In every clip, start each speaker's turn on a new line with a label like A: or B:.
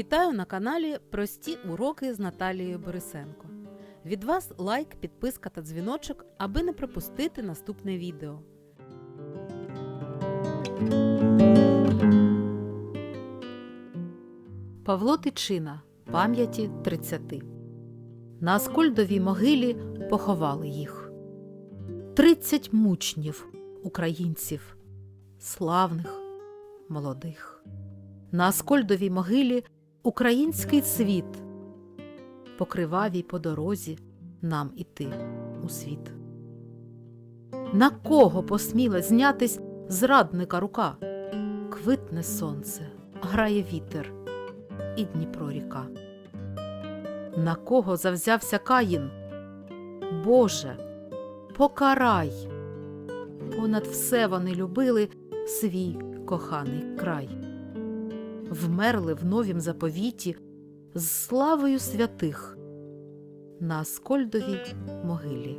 A: Вітаю на каналі Прості уроки з Наталією Борисенко. Від вас лайк, підписка та дзвіночок, аби не пропустити наступне відео. Павло Тичина. Пам'яті 30. На Аскольдовій могилі поховали їх. Тридцять мучнів українців, славних, молодих. На Аскольдовій могилі український світ, по кривавій по дорозі нам іти у світ. На кого посміла знятись зрадника рука? Квитне сонце, грає вітер і Дніпро ріка. На кого завзявся Каїн? Боже, покарай! Понад все вони любили свій коханий край. Вмерли в новім заповіті з славою святих. На Аскольдовій могилі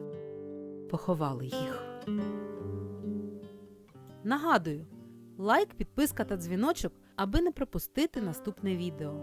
A: поховали їх. Нагадую, лайк, підписка та дзвіночок, аби не пропустити наступне відео.